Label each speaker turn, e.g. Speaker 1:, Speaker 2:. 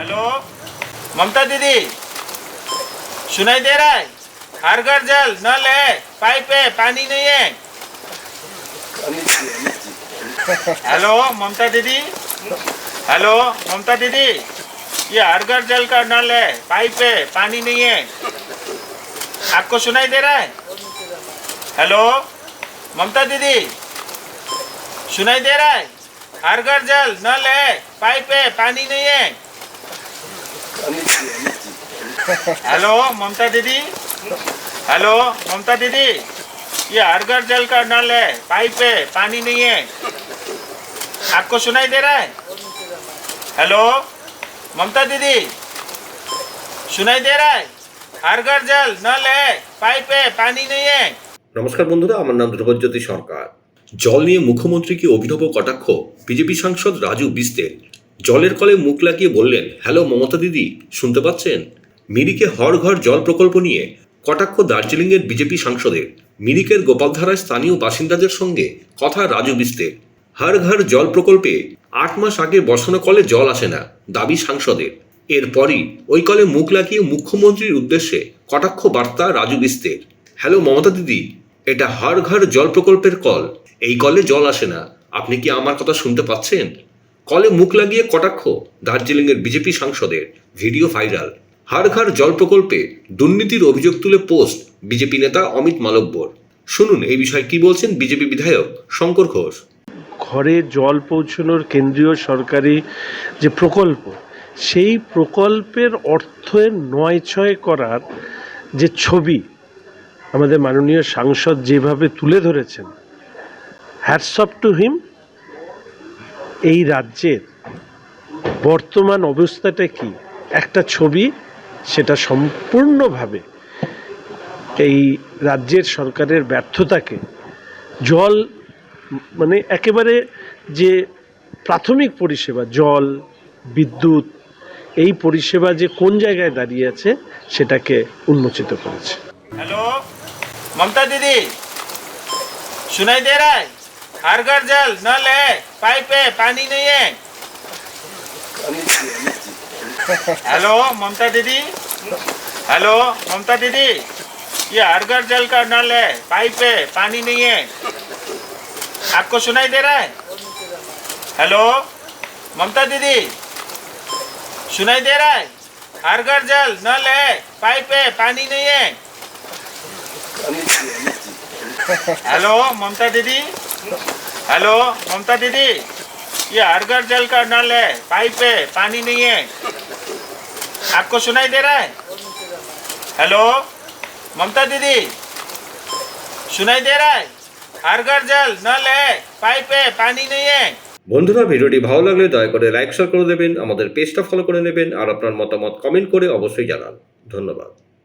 Speaker 1: Hello, ममता दीदी। सुनाई दे रहा है? हर घर जल, नल है, पाइप है, पानी नहीं है। हेलो, ममता दीदी। हेलो, ममता दीदी। ये हर घर जल का नल है, पाइप है, पानी नहीं है। आपको सुनाई दे रहा है? हेलो, ममता दीदी। सुनाई दे रहा है? हर घर जल, नल है, पाइप है, पानी नहीं है। हेलो ममता दीदी हेलो ममता दीदी ये हर घर जल का नल है पाइप है पानी नहीं है आपको सुनाई दे रहा है हेलो ममता दीदी सुनाई दे रहा है हर घर जल नल है पाइप है पानी नहीं है
Speaker 2: নমস্কার বন্ধুরা আমার নাম ধ্রুবজ্যোতি সরকার জল নিয়ে মুখ্যমন্ত্রীকে অভিনব কটাক্ষ বিজেপি সাংসদ রাজু বিস্তের জলের কলে মুখ লাগিয়ে বললেন, হ্যালো মমতা দিদি, শুনতে পাচ্ছেন? মিরিকে হর ঘর জল প্রকল্প নিয়ে কটাক্ষ দার্জিলিংয়ের বিজেপি সাংসদের। মিরিকের গোপালধারায় স্থানীয় বাসিন্দাদের সঙ্গে কথা রাজু বিস্তের হর ঘর জল প্রকল্পে আট মাস আগে বসানো কলে জল আসে না, দাবি সাংসদের। এরপরই ওই কলে মুখ লাগিয়ে মুখ্যমন্ত্রীর উদ্দেশ্যে কটাক্ষ বার্তা রাজু বিস্তের। হ্যালো মমতা দিদি, এটা হর ঘর জল প্রকল্পের কল। এই কলে জল আসে না, আপনি কি আমার কথা শুনতে পাচ্ছেন? কলে মুখ লাগিয়ে কটাক্ষ দার্জিলিংয়ের বিজেপি সাংসদের। Video viral. হর ঘর জল প্রকল্পে দুর্নীতির অভিযোগ তুলে পোস্ট বিজেপি নেতা অমিত মালব্যর। শুনুন এই বিষয়ে কি বলছেন বিজেপি বিধায়ক শঙ্কর ঘোষ।
Speaker 3: ঘরে জল পৌঁছানোর কেন্দ্রীয় সরকারি যে প্রকল্প, সেই প্রকল্পের অর্থের নয় ছয় করার যে ছবি আমাদের মাননীয় সাংসদ যেভাবে তুলে ধরেছেন হ্যাটস অফ টু হিম এই রাজ্যের বর্তমান অবস্থাটা কি? একটা ছবি, সেটা সম্পূর্ণভাবে এই রাজ্যের সরকারের ব্যর্থতাকে জল মানে একেবারে যে প্রাথমিক পরিষেবা, জল, বিদ্যুৎ, এই পরিষেবা যে কোন জায়গায় দাঁড়িয়ে আছে, সেটাকে উন্মোচিত করেছে।
Speaker 1: হ্যালো, মমতা দিদি, শুনাই দেয় রায়। हर घर जल नल है पाइप है पानी नहीं है हेलो ममता दीदी हेलो ममता दीदी ये हर घर जल का नल है पाइप है पानी नहीं है आपको सुनाई दे रहा है हेलो ममता दीदी सुनाई दे रहा है हर घर जल नल है पाइप है पानी नहीं है हेलो ममता दीदी हेलो ममता दीदी ये हर घर जल का नल है पाइप है पानी नहीं है आपको सुनाई दे रहा है हेलो ममता दीदी सुनाई दे रहा है हर घर जल नल है पाइप है पानी नहीं है
Speaker 2: বন্ধুরা ভিডিওটি ভালো লাগলে দয়া করে লাইক শেয়ার করে দেবেন আমাদের পেজটা ফলো করে নেবেন আর আপনার মতামত কমেন্ট করে অবশ্যই জানান ধন্যবাদ